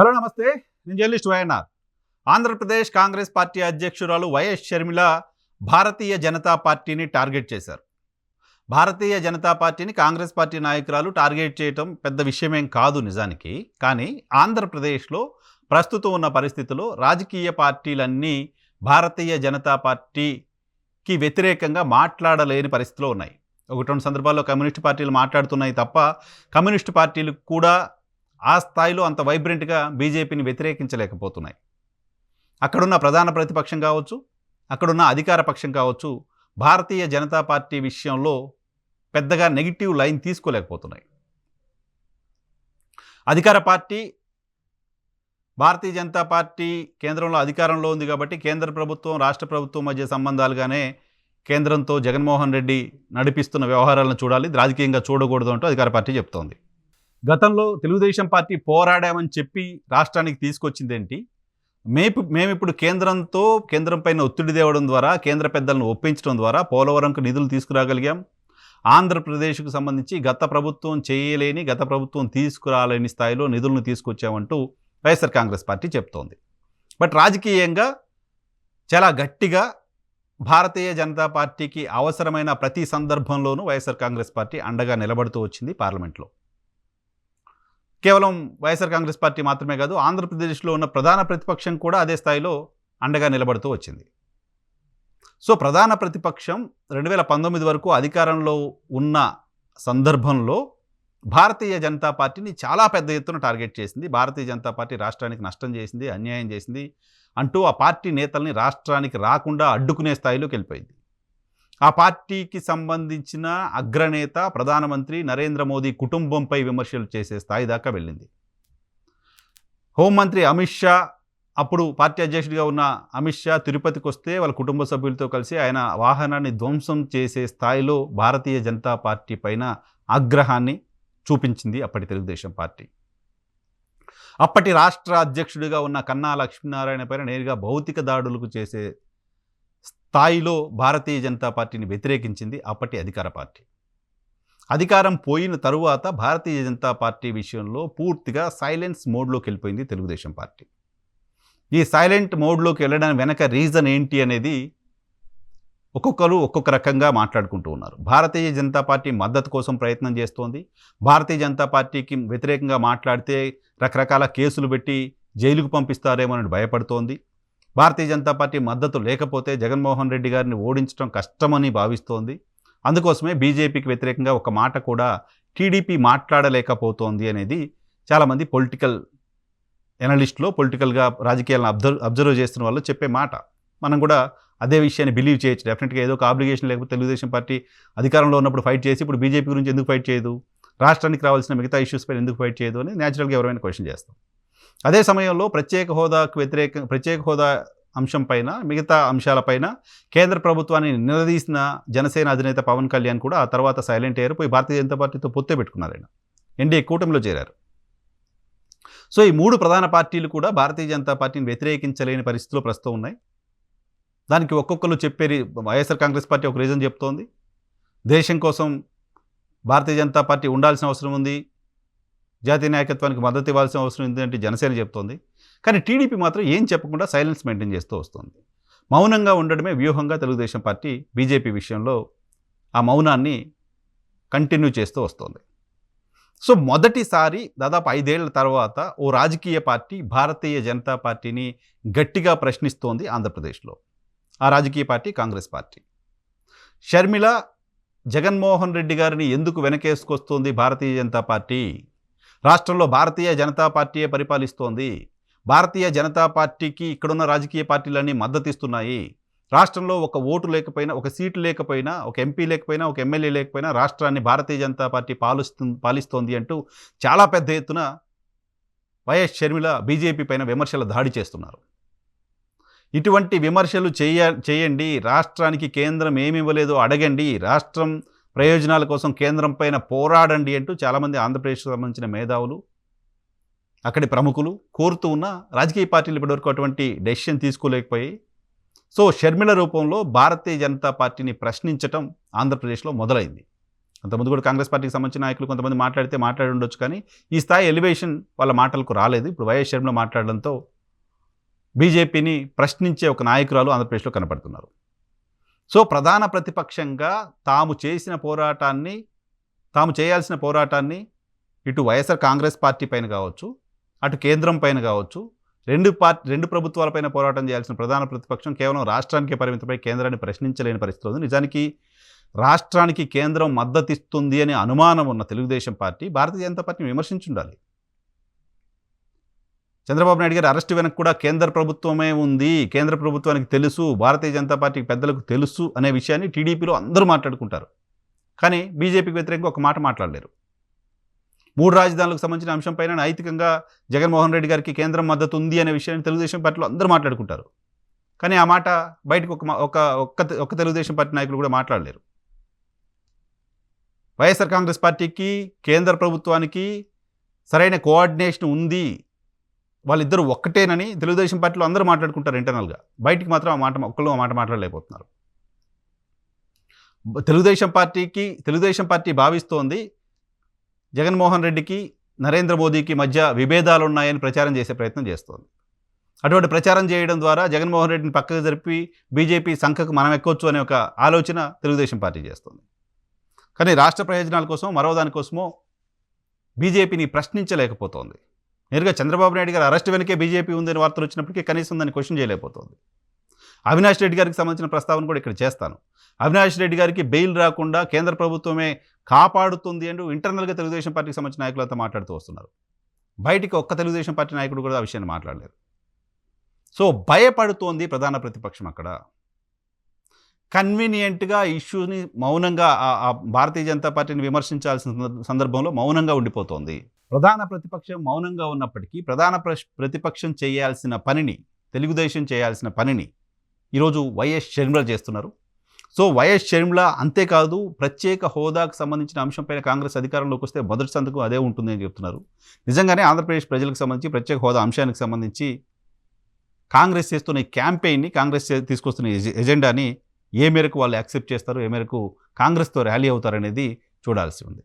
Hello నమస్తే. నేను journalist YNR. Andhra Pradesh Congress party అధ్యక్షురాలు వైఎస్ షర్మిల భారతీయ జనతా పార్టీని టార్గెట్ చేశారు. భారతీయ జనతా పార్టీని కాంగ్రెస్ పార్టీ నాయకురాలు టార్గెట్ చేయటం పెద్ద విషయమేం కాదు నిజానికి. కానీ ఆంధ్రప్రదేశ్లో ప్రస్తుతం ఉన్న పరిస్థితిలో రాజకీయ పార్టీలన్నీ భారతీయ జనతా పార్టీకి వ్యతిరేకంగా మాట్లాడలేని పరిస్థితిలో ఉన్నాయి. ఒకటి రెండు సందర్భాల్లో కమ్యూనిస్ట్ పార్టీలు మాట్లాడుతున్నాయి తప్ప కమ్యూనిస్ట్ పార్టీలు కూడా ఆ స్థాయిలో అంత వైబ్రెంట్గా బీజేపీని వ్యతిరేకించలేకపోతున్నాయి. అక్కడున్న ప్రధాన ప్రతిపక్షం కావచ్చు అక్కడున్న అధికార పక్షం కావచ్చు భారతీయ జనతా పార్టీ విషయంలో పెద్దగా నెగిటివ్ లైన్ తీసుకోలేకపోతున్నాయి. అధికార పార్టీ భారతీయ జనతా పార్టీ కేంద్రంలో అధికారంలో ఉంది కాబట్టి కేంద్ర ప్రభుత్వం రాష్ట్ర ప్రభుత్వం మధ్య సంబంధాలుగానే కేంద్రంతో జగన్మోహన్ రెడ్డి నడిపిస్తున్న వ్యవహారాలను చూడాలి. రాజకీయంగా చూడకూడదు అంటూ అధికార పార్టీ చెప్తోంది. గతంలో తెలుగుదేశం పార్టీ పోరాడామని చెప్పి రాష్ట్రానికి తీసుకొచ్చిందేంటి? మేపు మేమిప్పుడు కేంద్రంతో కేంద్రం పైన ఒత్తిడి తేవడం ద్వారా కేంద్ర పెద్దలను ఒప్పించడం ద్వారా పోలవరంకు నిధులు తీసుకురాగలిగాం. ఆంధ్రప్రదేశ్కు సంబంధించి గత ప్రభుత్వం చేయలేని గత ప్రభుత్వం తీసుకురాలేని స్థాయిలో నిధులను తీసుకొచ్చామంటూ వైఎస్ఆర్ కాంగ్రెస్ పార్టీ చెప్తోంది. బట్ రాజకీయంగా చాలా గట్టిగా భారతీయ జనతా పార్టీకి అవసరమైన ప్రతి సందర్భంలోనూ వైఎస్ఆర్ కాంగ్రెస్ పార్టీ అండగా నిలబడుతూ వచ్చింది పార్లమెంట్లో. కేవలం వైఎస్ఆర్ కాంగ్రెస్ పార్టీ మాత్రమే కాదు ఆంధ్రప్రదేశ్లో ఉన్న ప్రధాన ప్రతిపక్షం కూడా అదే స్థాయిలో అండగా నిలబడుతూ వచ్చింది. సో ప్రధాన ప్రతిపక్షం రెండు వేల పంతొమ్మిది వరకు అధికారంలో ఉన్న సందర్భంలో భారతీయ జనతా పార్టీని చాలా పెద్ద ఎత్తున టార్గెట్ చేసింది. భారతీయ జనతా పార్టీ రాష్ట్రానికి నష్టం చేసింది అన్యాయం చేసింది అంటూ ఆ పార్టీ నేతల్ని రాష్ట్రానికి రాకుండా అడ్డుకునే స్థాయిలోకి వెళ్ళిపోయింది. ఆ పార్టీకి సంబంధించిన అగ్రనేత ప్రధానమంత్రి నరేంద్ర మోదీ కుటుంబంపై విమర్శలు చేసే స్థాయి దాకా వెళ్ళింది. హోంమంత్రి అమిత్ షా అప్పుడు పార్టీ అధ్యక్షుడిగా ఉన్న అమిత్ షా తిరుపతికి వస్తే వాళ్ళ కుటుంబ సభ్యులతో కలిసి ఆయన వాహనాన్ని ధ్వంసం చేసే స్థాయిలో భారతీయ జనతా పార్టీ పైన ఆగ్రహాన్ని చూపించింది అప్పటి తెలుగుదేశం పార్టీ. అప్పటి రాష్ట్ర అధ్యక్షుడిగా ఉన్న కన్నా లక్ష్మీనారాయణ పైన నేరుగా భౌతిక దాడులకు చేసే స్థాయిలో భారతీయ జనతా పార్టీని వ్యతిరేకించింది అప్పటి అధికార పార్టీ. అధికారం పోయిన తరువాత భారతీయ జనతా పార్టీ విషయంలో పూర్తిగా సైలెన్స్ మోడ్లోకి వెళ్ళిపోయింది తెలుగుదేశం పార్టీ. ఈ సైలెంట్ మోడ్లోకి వెళ్ళడానికి వెనక రీజన్ ఏంటి అనేది ఒక్కొక్కరు ఒక్కొక్క రకంగా మాట్లాడుకుంటూ ఉన్నారు. భారతీయ జనతా పార్టీ మద్దతు కోసం ప్రయత్నం చేస్తోంది. భారతీయ జనతా పార్టీకి వ్యతిరేకంగా మాట్లాడితే రకరకాల కేసులు పెట్టి జైలుకు పంపిస్తారేమో అని భయపడుతోంది. భారతీయ జనతా పార్టీ మద్దతు లేకపోతే జగన్మోహన్ రెడ్డి గారిని ఓడించడం కష్టమని భావిస్తోంది. అందుకోసమే బీజేపీకి వ్యతిరేకంగా ఒక మాట కూడా టీడీపీ మాట్లాడలేకపోతోంది అనేది చాలామంది పొలిటికల్ ఎనలిస్ట్లో పొలిటికల్గా రాజకీయాలను అబ్జర్వ్ అబ్జర్వ్ చేస్తున్న వాళ్ళు చెప్పే మాట. మనం కూడా అదే విషయాన్ని బిలీవ్ చేయొచ్చు. డెఫినెట్గా ఏదో ఒక ఆబ్లిగేషన్ లేకపోతే తెలుగుదేశం పార్టీ అధికారంలో ఉన్నప్పుడు ఫైట్ చేసి ఇప్పుడు బీజేపీ గురించి ఎందుకు ఫైట్ చేయదు? రాష్ట్రానికి రావాల్సిన మిగతా ఇష్యూస్ పైన ఎందుకు ఫైట్ చేయదు? అని న్యాచురల్గా ఎవరైనా క్వశ్చన్ చేస్తాం. అదే సమయంలో ప్రత్యేక హోదాకు వ్యతిరేక ప్రత్యేక హోదా అంశం పైన మిగతా అంశాలపైన కేంద్ర ప్రభుత్వాన్ని నిలదీసిన జనసేన అధినేత పవన్ కళ్యాణ్ కూడా ఆ తర్వాత సైలెంట్ అయ్యారు. పోయి భారతీయ జనతా పార్టీతో పొత్తే పెట్టుకున్నారు ఆయన. ఎన్డీఏ కూటమిలో చేరారు. సో ఈ మూడు ప్రధాన పార్టీలు కూడా భారతీయ జనతా పార్టీని వ్యతిరేకించలేని పరిస్థితులు ప్రస్తుతం ఉన్నాయి. దానికి ఒక్కొక్కరు చెప్పే వైఎస్ఆర్ కాంగ్రెస్ పార్టీ ఒక రీజన్ చెప్తోంది. దేశం కోసం భారతీయ జనతా పార్టీ ఉండాల్సిన అవసరం ఉంది. జాతీయ నాయకత్వానికి మద్దతు ఇవ్వాల్సిన అవసరం ఏంటంటే జనసేన చెప్తోంది. కానీ టీడీపీ మాత్రం ఏం చెప్పకుండా సైలెన్స్ మెయింటైన్ చేస్తూ వస్తుంది. మౌనంగా ఉండడమే వ్యూహంగా తెలుగుదేశం పార్టీ బీజేపీ విషయంలో ఆ మౌనాన్ని కంటిన్యూ చేస్తూ వస్తుంది. సో మొదటిసారి దాదాపు ఐదేళ్ళ తర్వాత ఓ రాజకీయ పార్టీ భారతీయ జనతా పార్టీని గట్టిగా ప్రశ్నిస్తోంది ఆంధ్రప్రదేశ్లో. ఆ రాజకీయ పార్టీ కాంగ్రెస్ పార్టీ. షర్మిల జగన్మోహన్ రెడ్డి గారిని ఎందుకు వెనకేసుకొస్తోంది భారతీయ జనతా పార్టీ? రాష్ట్రంలో భారతీయ జనతా పార్టీయే పరిపాలిస్తోంది. భారతీయ జనతా పార్టీకి ఇక్కడున్న రాజకీయ పార్టీలన్నీ మద్దతిస్తున్నాయి. రాష్ట్రంలో ఒక ఓటు లేకపోయినా ఒక సీటు లేకపోయినా ఒక ఎంపీ లేకపోయినా ఒక ఎమ్మెల్యే లేకపోయినా రాష్ట్రాన్ని భారతీయ జనతా పార్టీ పాలిస్తుంది పాలిస్తోంది అంటూ చాలా పెద్ద ఎత్తున వైఎస్ షర్మిల బీజేపీ పైన విమర్శల దాడి చేస్తున్నారు. ఇటువంటి విమర్శలు చేయ చేయండి. రాష్ట్రానికి కేంద్రం ఏమి ఇవ్వలేదో అడగండి. రాష్ట్రం ప్రయోజనాల కోసం కేంద్రం పైన పోరాడండి అంటూ చాలామంది ఆంధ్రప్రదేశ్కు సంబంధించిన మేధావులు అక్కడి ప్రముఖులు కోరుతూ ఉన్న రాజకీయ పార్టీలు ఇప్పటివరకు అటువంటి డెసిషన్ తీసుకోలేకపోయాయి. సో షర్మిల రూపంలో భారతీయ జనతా పార్టీని ప్రశ్నించటం ఆంధ్రప్రదేశ్లో మొదలైంది. అంతకుముందు కూడా కాంగ్రెస్ పార్టీకి సంబంధించిన నాయకులు కొంతమంది మాట్లాడితే మాట్లాడి ఉండొచ్చు కానీ ఈ స్థాయి ఎలివేషన్ వాళ్ళ మాటలకు రాలేదు. ఇప్పుడు వైఎస్ షర్మిల మాట్లాడడంతో బీజేపీని ప్రశ్నించే ఒక నాయకురాలు ఆంధ్రప్రదేశ్లో కనపడుతున్నారు. సో ప్రధాన ప్రతిపక్షంగా తాము చేసిన పోరాటాన్ని తాము చేయాల్సిన పోరాటాన్ని ఇటు వైఎస్ఆర్ కాంగ్రెస్ పార్టీ పైన కావచ్చు అటు కేంద్రం పైన కావచ్చు రెండు పార్టీ రెండు ప్రభుత్వాలపైన పోరాటం చేయాల్సిన ప్రధాన ప్రతిపక్షం కేవలం రాష్ట్రానికే పరిమితమై కేంద్రాన్ని ప్రశ్నించలేని పరిస్థితి ఉంది. నిజానికి రాష్ట్రానికి కేంద్రం మద్దతిస్తుంది అనే అనుమానం ఉన్న తెలుగుదేశం పార్టీ భారతీయ జనతా పార్టీని విమర్శించుండాలి. చంద్రబాబు నాయుడు గారి అరెస్టు వెనక్కి కూడా కేంద్ర ప్రభుత్వమే ఉంది. కేంద్ర ప్రభుత్వానికి తెలుసు భారతీయ జనతా పార్టీకి పెద్దలకు తెలుసు అనే విషయాన్ని టీడీపీలో అందరూ మాట్లాడుకుంటారు. కానీ బీజేపీకి వ్యతిరేకంగా ఒక మాట మాట్లాడలేరు. మూడు రాజధానులకు సంబంధించిన అంశంపైన నైతికంగా జగన్మోహన్ రెడ్డి గారికి కేంద్రం మద్దతు ఉంది అనే విషయాన్ని తెలుగుదేశం పార్టీలో అందరూ మాట్లాడుకుంటారు. కానీ ఆ మాట బయటకు ఒక మా- ఒక ఒక్క ఒక్క తెలుగుదేశం పార్టీ నాయకులు కూడా మాట్లాడలేరు. వైఎస్ఆర్ కాంగ్రెస్ పార్టీకి కేంద్ర ప్రభుత్వానికి సరైన కోఆర్డినేషన్ ఉంది. వాళ్ళిద్దరూ ఒక్కటేనని తెలుగుదేశం పార్టీలో అందరూ మాట్లాడుకుంటారు ఇంటర్నల్గా. బయటికి మాత్రం ఆ మాట ఒక్కళ్ళు ఆ మాట మాట్లాడలేకపోతున్నారు. తెలుగుదేశం పార్టీకి తెలుగుదేశం పార్టీ భావిస్తోంది. జగన్మోహన్ రెడ్డికి నరేంద్ర మోదీకి మధ్య విభేదాలు ఉన్నాయని ప్రచారం చేసే ప్రయత్నం చేస్తోంది. అటువంటి ప్రచారం చేయడం ద్వారా జగన్మోహన్ రెడ్డిని పక్కకు జరిపి బీజేపీ సంఖకు మనం ఎక్కొచ్చు అనే ఒక ఆలోచన తెలుగుదేశం పార్టీ చేస్తుంది. కానీ రాష్ట్ర ప్రయోజనాల కోసం మరో దానికోసమో బీజేపీని ప్రశ్నించలేకపోతోంది. నేరుగా చంద్రబాబు నాయుడు గారు అరెస్ట్ వెనకే బీజేపీ ఉందని వార్తలు వచ్చినప్పటికీ కనీసం దాన్ని క్వశ్చన్ చేయలేకపోతుంది. అవినాష్ రెడ్డి గారికి సంబంధించిన ప్రస్తావన కూడా ఇక్కడ చేస్తాను. అవినాష్ రెడ్డి గారికి బెయిల్ రాకుండా కేంద్ర ప్రభుత్వమే కాపాడుతుంది అంటూ ఇంటర్నల్గా తెలుగుదేశం పార్టీకి సంబంధించిన నాయకులతో మాట్లాడుతూ వస్తున్నారు. బయటికి ఒక్క తెలుగుదేశం పార్టీ నాయకుడు కూడా ఆ విషయాన్ని మాట్లాడలేరు సో భయపడుతోంది ప్రధాన ప్రతిపక్షం అక్కడ. కన్వీనియంట్గా ఇష్యూని మౌనంగా ఆ- భారతీయ జనతా పార్టీని విమర్శించాల్సిన సందర్భంలో మౌనంగా ఉండిపోతోంది. ప్రధాన ప్రతిపక్షం మౌనంగా ఉన్నప్పటికీ ప్రధాన ప్రతిపక్షం చేయాల్సిన పనిని తెలుగుదేశం చేయాల్సిన పనిని ఈరోజు వైఎస్ షర్మిల చేస్తున్నారు. సో వైఎస్ షర్మిల అంతేకాదు ప్రత్యేక హోదాకు సంబంధించిన అంశంపైన కాంగ్రెస్ అధికారంలోకి వస్తే మొదటి సంతకం అదే ఉంటుంది అని చెప్తున్నారు. నిజంగానే ఆంధ్రప్రదేశ్ ప్రజలకు సంబంధించి ప్రత్యేక హోదా అంశానికి సంబంధించి కాంగ్రెస్ చేస్తున్న ఈ క్యాంపెయిన్ని కాంగ్రెస్ తీసుకొస్తున్న ఎజెండాని ఏ మేరకు వాళ్ళు యాక్సెప్ట్ చేస్తారు ఏ మేరకు కాంగ్రెస్తో ర్యాలీ అవుతారనేది చూడాల్సి ఉంది.